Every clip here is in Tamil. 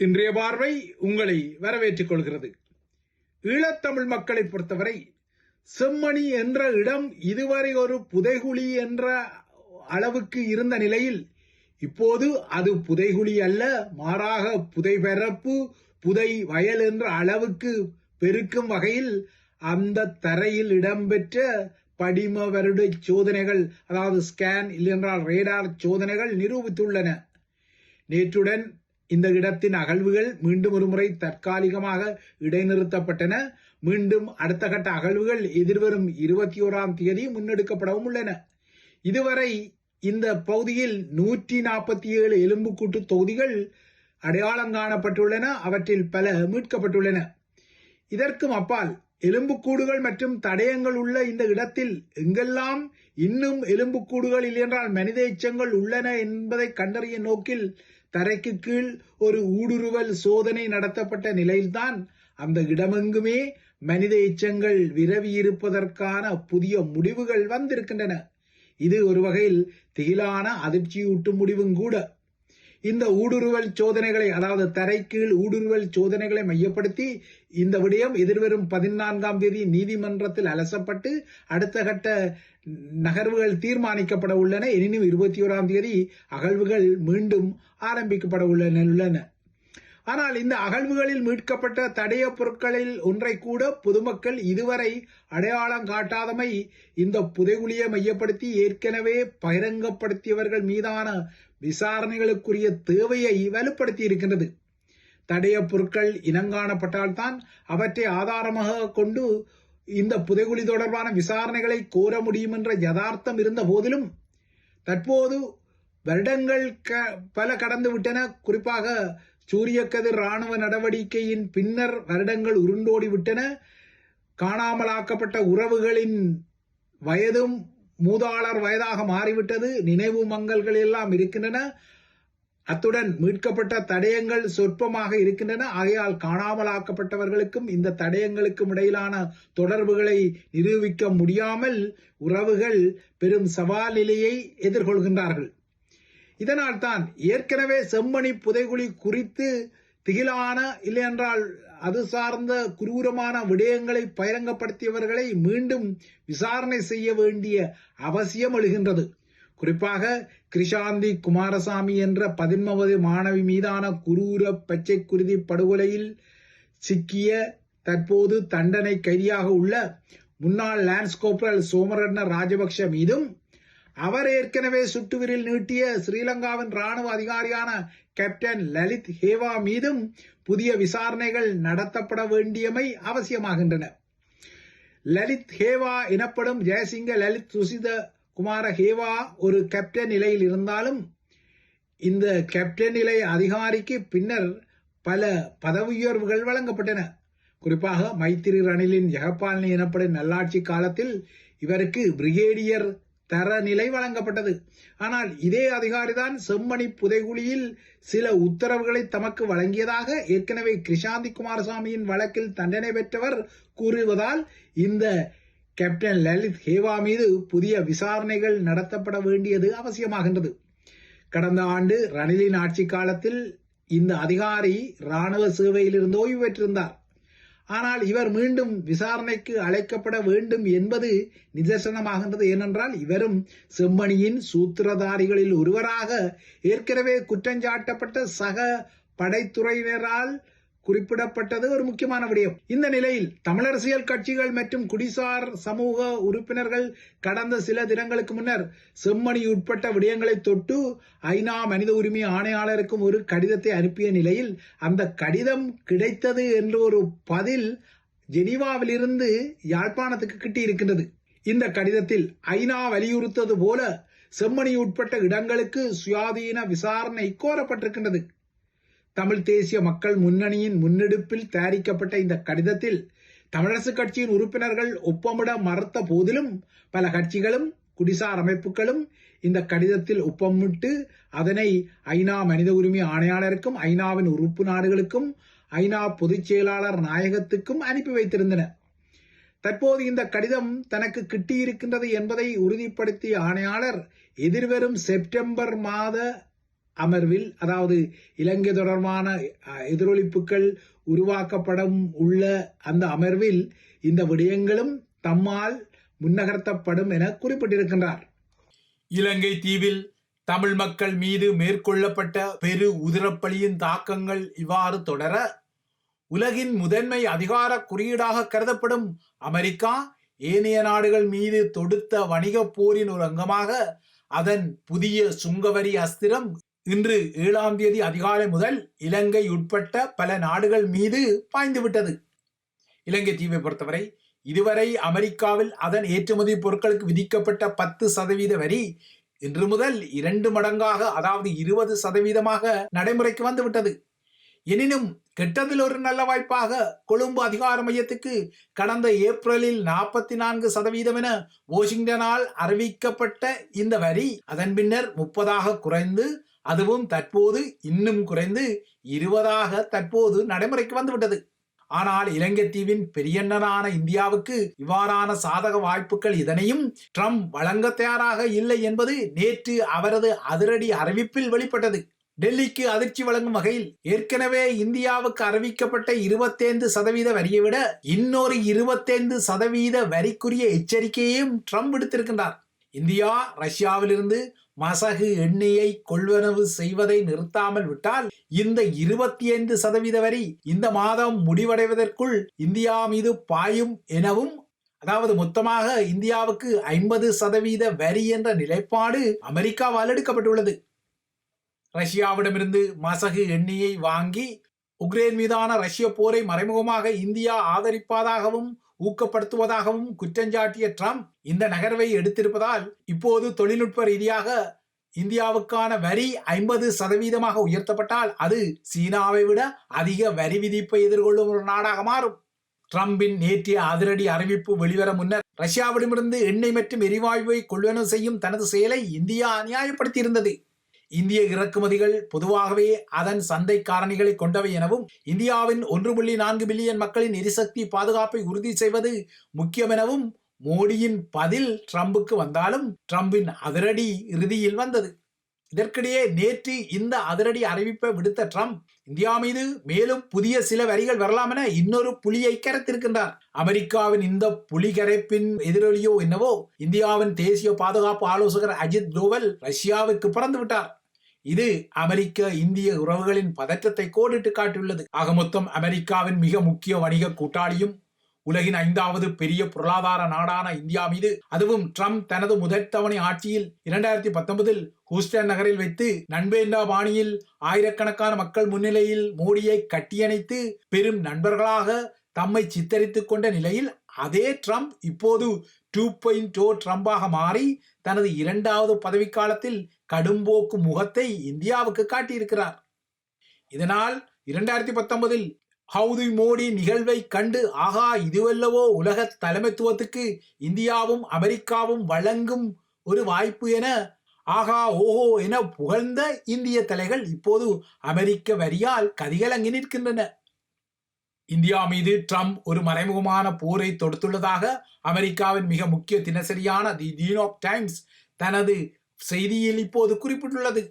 இன்றைய பார்வை உங்களை வரவேற்றுக் கொள்கிறது. ஈழத்தமிழ் மக்களை பொறுத்தவரை செம்மணி என்ற இடம் இதுவரை ஒரு புதைகுழி என்ற அளவுக்கு இருந்த நிலையில் இப்போது அது புதைகுழி அல்ல மாறாக புதைபரப்பு புதை வயல் என்ற அளவுக்கு பெருக்கும் வகையில் அந்த தரையில் இடம்பெற்ற படிம வருட சோதனைகள் அதாவது ஸ்கேன் இல்லையென்றால் ரேடார் சோதனைகள் நிரூபித்துள்ளன. நேற்றுடன் இந்த இடத்தின் அகழ்வுகள் மீண்டும் ஒருமுறை தற்காலிகமாக இடைநிறுத்தப்பட்டன. மீண்டும் அடுத்த கட்ட அகழ்வுகள் எதிர்வரும் இருபத்தி ஓராம் தேதி முன்னெடுக்கப்படவும் உள்ளன. இதுவரை இந்த பகுதியில் நூற்றி நாற்பத்தி ஏழு எலும்புக்கூட்டு தொகுதிகள் அடையாளம் காணப்பட்டுள்ளன. அவற்றில் பல மீட்கப்பட்டுள்ளன. இதற்கும் அப்பால் எலும்புக்கூடுகள் மற்றும் தடயங்கள் உள்ள இந்த இடத்தில் எங்கெல்லாம் இன்னும் எலும்புக்கூடுகள் இல்லையென்றால் மனித எச்சங்கள் உள்ளன என்பதை கண்டறிய நோக்கில் தரைக்கு கீழ் ஒரு ஊடுருவல் சோதனை நடத்தப்பட்ட நிலையில்தான் அந்த இடமெங்குமே மனித எச்சங்கள் விரவியிருப்பதற்கான புதிய முடிவுகள் வந்திருக்கின்றன. இது ஒரு வகையில் திகிலான அதிர்ச்சியூட்டும் முடிவும் கூட இந்த ஊடுருவல் சோதனைகளை அதாவது தரைக்கீழ் ஊடுருவல் சோதனைகளை மையப்படுத்தி இந்த விடயம் எதிர்வரும் பதினான்காம் தேதி நீதிமன்றத்தில் அலசப்பட்டு அடுத்த கட்ட நகர்வுகள் தீர்மானிக்கப்பட உள்ளன. எனினும் இருபத்தி ஓராம் தேதி அகழ்வுகள் மீண்டும் ஆரம்பிக்கப்பட உள்ளன உள்ளன. ஆனால் இந்த அகழ்வுகளில் மீட்கப்பட்ட தடைய பொருட்களில் ஒன்றை கூட பொதுமக்கள் இதுவரை அடையாளம் காட்டாதமை இந்த புதைகுழியை மையப்படுத்தி ஏற்கனவே பகிரங்கப்படுத்தியவர்கள் மீதான விசாரணைகளுக்குரிய தேவையை வலுப்படுத்தி இருக்கின்றது தடைய பொருட்கள் இனங்காணப்பட்டால்தான் அவற்றை ஆதாரமாக கொண்டு இந்த புதைகுழி தொடர்பான விசாரணைகளை கோர முடியும் என்ற யதார்த்தம் இருந்த போதிலும் தற்போது வருடங்கள் க பல கடந்து விட்டன. குறிப்பாக சூரிய கதிர் ராணுவ நடவடிக்கையின் பின்னர் வருடங்கள் உருண்டோடி விட்டன. காணாமலாக்கப்பட்ட உறவுகளின் வயதும் மூதாளர் வயதாக மாறிவிட்டது. நினைவு மங்கல்கள் எல்லாம் இருக்கின்றன. அத்துடன் மீட்கப்பட்ட தடயங்கள் சொற்பமாக இருக்கின்றன. ஆகையால் காணாமலாக்கப்பட்டவர்களுக்கும் இந்த தடயங்களுக்கும் இடையிலான தொடர்புகளை நிரூபிக்க முடியாமல் உறவுகள் பெரும் சவால் நிலையை எதிர்கொள்கின்றார்கள். இதனால் தான் ஏற்கனவே செம்மணி புதைகுழி குறித்து திகிலான இல்லையென்றால் அது சார்ந்த குரூரமான விடயங்களை பகிரங்கப்படுத்தியவர்களை மீண்டும் விசாரணை செய்ய வேண்டிய அவசியம் எழுகின்றது. குறிப்பாக கிருஷாந்தி குமாரசாமி என்ற பதின்மவது மாணவி மீதான குரூர பச்சை குருதி படுகொலையில் சிக்கிய தற்போது தண்டனை கைதியாக உள்ள முன்னாள் லான்ஸ் கோப்ரல் சோமரட்ன ராஜபக்ஷ மீதும் அவர் ஏற்கனவே சுட்டுவிரில் நீட்டிய ஸ்ரீலங்காவின் ராணுவ அதிகாரியான கேப்டன் லலித் ஹேவா மீதும் புதிய விசாரணைகள் நடத்தப்பட வேண்டியமை அவசியமாகின்றன. லலித் ஹேவா எனப்படும் ஜெயசிங்க லலித் சுசித குமார ஹேவா ஒரு கேப்டன் நிலையில் இருந்தாலும் இந்த கேப்டன் நிலை அதிகாரிக்கு பின்னர் பல பதவி உயர்வுகள் வழங்கப்பட்டன. குறிப்பாக மைத்திரி ரணிலின் ஜெகபாலனி எனப்படும் நல்லாட்சி காலத்தில் இவருக்கு பிரிகேடியர் தரநிலை வழங்கப்பட்டது. ஆனால் இதே அதிகாரிதான் செம்மணி புதைகுழியில் சில உத்தரவுகளை தமக்கு வழங்கியதாக ஏற்கனவே கிருஷாந்தி குமாரசாமியின் வழக்கில் தண்டனை பெற்றவர் கூறுவதால் இந்த கேப்டன் லலித் ஹேவா மீது புதிய விசாரணைகள் நடத்தப்பட வேண்டியது அவசியமாகின்றது. கடந்த ஆண்டு ரணிலின் ஆட்சி காலத்தில் இந்த அதிகாரி ராணுவ சேவையிலிருந்து ஓய்வு பெற்றிருந்தார். ஆனால் இவர் மீண்டும் விசாரணைக்கு அழைக்கப்பட வேண்டும் என்பது நிதர்சனமாகின்றது. ஏனென்றால் இவரும் செம்மணியின் சூத்திரதாரிகளில் ஒருவராக ஏற்கனவே குற்றஞ்சாட்டப்பட்ட சக படைத்துறையினரால் குறிப்பிடப்பட்டது ஒரு முக்கியமான விடயம். இந்த நிலையில் தமிழரசியல் கட்சிகள் மற்றும் குடிசார் சமூக உறுப்பினர்கள் கடந்த சில தினங்களுக்கு முன்னர் செம்மணி உட்பட்ட விடயங்களை தொட்டு ஐநா மனித உரிமை ஆணையாளருக்கும் ஒரு கடிதத்தை அனுப்பிய நிலையில் அந்த கடிதம் கிடைத்தது என்று ஒரு பதில் ஜெனீவாவிலிருந்து யாழ்ப்பாணத்துக்கு கிட்டியிருக்கின்றது. இந்த கடிதத்தில் ஐநா வலியுறுத்தது போல செம்மணி உட்பட்ட இடங்களுக்கு சுயாதீன விசாரணை கோரப்பட்டிருக்கின்றது. தமிழ் தேசிய மக்கள் முன்னணியின் முன்னெடுப்பில் தயாரிக்கப்பட்ட இந்த கடிதத்தில் தமிழரசு கட்சியின் உறுப்பினர்கள் ஒப்பமிட மறுத்த போதிலும் பல கட்சிகளும் குடிசார் அமைப்புகளும் இந்த கடிதத்தில் ஒப்பமிட்டு அதனை ஐநா மனித உரிமை ஆணையாளருக்கும் ஐநாவின் உறுப்பு நாடுகளுக்கும் ஐநா பொதுச் செயலாளர் நாயகத்துக்கும் அனுப்பி வைத்திருந்தன. தற்போது இந்த கடிதம் தனக்கு கிட்டியிருக்கின்றது என்பதை உறுதிப்படுத்திய ஆணையாளர் எதிர்வரும் செப்டம்பர் மாத அமர்வில் அதாவது இலங்கை தொடர்பான எதிரொலிப்புகள் உருவாக்கப்படும் உள்ள அந்த அமர்வில் இந்த விடயங்களும் தம்மால் முன்னகர்த்தப்படும் என குறிப்பிட்டிருக்கின்றார். இலங்கை தீவில் தமிழ் மக்கள் மீது மேற்கொள்ளப்பட்ட பெரு உதிரப்பலியின் தாக்கங்கள் இவ்வாறு தொடர உலகின் முதன்மை அதிகார குறியீடாக கருதப்படும் அமெரிக்கா ஏனைய நாடுகள் மீது தொடுத்த வணிகப் போரின் ஒரு அங்கமாக அதன் புதிய சுங்கவரி அஸ்திரம் இன்று ஏழாம் தேதி அதிகாலை முதல் இலங்கை உட்பட்ட பல நாடுகள் மீது பாய்ந்துவிட்டது இலங்கை தீவை பொறுத்தவரை இதுவரை அமெரிக்காவில் அதன் ஏற்றுமதி பொருட்களுக்கு விதிக்கப்பட்ட பத்து சதவீத வரி இன்று முதல் இரண்டு மடங்காக அதாவது இருபது சதவீதமாக நடைமுறைக்கு வந்துவிட்டது எனினும் கெட்டதில் ஒரு நல்ல வாய்ப்பாக கொழும்பு அதிகார மையத்துக்கு கடந்த ஏப்ரலில் நாற்பத்தி நான்கு சதவீதம் என வாஷிங்டனால் அறிவிக்கப்பட்ட இந்த வரி அதன் பின்னர் முப்பதாக குறைந்து அதுவும் தற்போது இன்னும் குறைந்து இருபதாக தற்போது நடைமுறைக்கு வந்துவிட்டது. ஆனால் இலங்கை தீவின் பெரியண்ணனான இந்தியாவுக்கு இவ்வாறான சாதக வாய்ப்புகள் இதனையும் ட்ரம்ப் வழங்க தயாராக இல்லை என்பது நேற்று அவரது அதிரடி அறிவிப்பில் வெளிப்பட்டது. டெல்லிக்கு அதிர்ச்சி வழங்கும் வகையில் ஏற்கனவே இந்தியாவுக்கு அறிவிக்கப்பட்ட இருபத்தைந்து சதவீத வரியை விட இன்னொரு இருபத்தைந்து சதவீத வரிக்குரிய எச்சரிக்கையையும் ட்ரம்ப் விடுத்திருக்கின்றார். இந்தியா ரஷ்யாவிலிருந்து மசகு எண்ணெயை கொள்வனவு செய்வதை நிறுத்தாமல் விட்டால் இந்த இருபத்தி ஐந்து சதவீத வரி இந்த மாதம் முடிவடைவதற்குள் இந்தியா மீது பாயும் எனவும் அதாவது மொத்தமாக இந்தியாவுக்கு ஐம்பது சதவீத வரி என்ற நிலைப்பாடு அமெரிக்காவால் எடுக்கப்பட்டுள்ளது. ரஷ்யாவிடமிருந்து மசகு எண்ணெயை வாங்கி உக்ரைன் மீதான ரஷ்ய போரை மறைமுகமாக இந்தியா ஆதரிப்பதாகவும் ஊக்கப்படுத்துவதாகவும் குற்றஞ்சாட்டிய ட்ரம்ப் இந்த நகர்வை எடுத்திருப்பதால் இப்போது தொழில்நுட்ப ரீதியாக இந்தியாவுக்கான வரி ஐம்பது சதவீதமாக உயர்த்தப்பட்டால் அது சீனாவை விட அதிக வரி விதிப்பை எதிர்கொள்ளும் ஒரு நாடாக மாறும். ட்ரம்பின் நேற்றைய அதிரடி அறிவிப்பு வெளிவர முன்னர் ரஷ்யாவிடமிருந்து எண்ணெய் மற்றும் எரிவாயுவை கொள்வனவு செய்யும் தனது செயலை இந்தியா நியாயப்படுத்தியிருந்தது இந்திய இறக்குமதிகள் பொதுவாகவே அதன் சந்தை காரணிகளை கொண்டவை எனவும் இந்தியாவின் ஒன்று புள்ளி நான்கு பில்லியன் மக்களின் எரிசக்தி பாதுகாப்பை உறுதி செய்வது முக்கியம் எனவும் மோடியின் பதில் ட்ரம்புக்கு வந்தாலும் ட்ரம்பின் அதிரடி இறுதியில் வந்தது. இதற்கிடையே நேற்று இந்த அதிரடி அறிவிப்பை விடுத்த ட்ரம்ப் இந்தியா மீது மேலும் புதிய சில வரிகள் வரலாம் என இன்னொரு புலியை கரைத்திருக்கின்றார். அமெரிக்காவின் இந்த புலி கரைப்பின் எதிரொலியோ என்னவோ இந்தியாவின் தேசிய பாதுகாப்பு ஆலோசகர் அஜித் தோவல் ரஷ்யாவுக்கு பறந்து விட்டார். இது அமெரிக்க இந்திய உறவுகளின் பதற்றத்தை கோடிட்டு காட்டியுள்ளது. ஆக மொத்தம் அமெரிக்காவின் மிக முக்கிய வணிக கூட்டாளியும் உலகின் ஐந்தாவது பெரிய பொருளாதார நாடான இந்தியா மீது அதுவும் ட்ரம்ப் தனது முதற் தவணை ஆட்சியில் இரண்டாயிரத்தி பத்தொன்பதில் ஹூஸ்டன் நகரில் வைத்து நண்பேண்டா பாணியில் ஆயிரக்கணக்கான மக்கள் முன்னிலையில் மோடியை கட்டியணைத்து பெரும் நண்பர்களாக தம்மை சித்தரித்துக் கொண்ட நிலையில் அதே ட்ரம்ப் இப்போது டூ பாயிண்ட் ஓ ட்ரம்பாக மாறி தனது இரண்டாவது பதவிக்காலத்தில் கடும்போக்கு முகத்தை இந்தியாவுக்கு காட்டியிருக்கிறார். இதனால் இரண்டாயிரத்தி பத்தொன்பதில் ஹவுதி மோடி நிகழ்வை கண்டு ஆகா இதுவல்லவோ உலக தலைமைத்துவத்துக்கு இந்தியாவும் அமெரிக்காவும் வழங்கும் ஒரு வாய்ப்பு என ஆகா ஓஹோ என புகழ்ந்த இந்திய தலைகள் இப்போது அமெரிக்க வரியால் கதிகலங்கி நிற்கின்றன. இந்தியா மீது ட்ரம்ப் ஒரு மறைமுகமான போரை தொடுத்துள்ளதாக அமெரிக்காவின் மிக முக்கிய தினசரியான தி நியூயார்க் டைம்ஸ் தனது செய்தியில் இப்போது குறிப்பிட்டுள்ளது.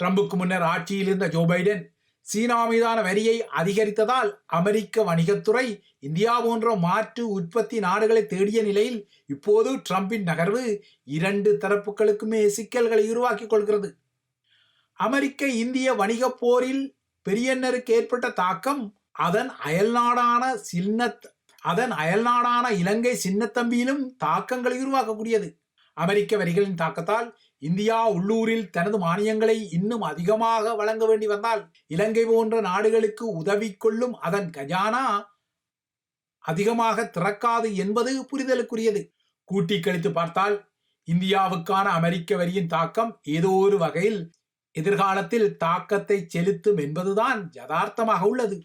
ட்ரம்புக்கு முன்னர் ஆட்சியில் இருந்த ஜோ பைடன் சீனா மீதான வரியை அதிகரித்ததால் அமெரிக்க வணிகத்துறை இந்தியா போன்ற மாற்று உற்பத்தி நாடுகளை தேடிய நிலையில் இப்போது ட்ரம்பின் நகர்வு இரண்டு தரப்புகளுக்குமே சிக்கல்களை உருவாக்கிக் கொள்கிறது. அமெரிக்க இந்திய வணிகப் போரில் பெரியண்ணருக்கு ஏற்பட்ட தாக்கம் அதன் அயல்நாடான சின்னத் அதன் அயல்நாடான இலங்கை சின்னத்தம்பியிலும் தாக்கங்களை உருவாக்கக்கூடியது. அமெரிக்க வரிகளின் தாக்கத்தால் இந்தியா உள்ளூரில் தனது மானியங்களை இன்னும் அதிகமாக வழங்க வேண்டி வந்தால் இலங்கை போன்ற நாடுகளுக்கு உதவி கொள்ளும் அதன் கஜானா அதிகமாக திறக்காது என்பது புரிதலுக்குரியது. கூட்டி கழித்து பார்த்தால் இந்தியாவுக்கான அமெரிக்க வரியின் தாக்கம் ஏதோ ஒரு வகையில் எதிர்காலத்தில் தாக்கத்தை செலுத்தும் என்பதுதான் யதார்த்தமாக உள்ளது.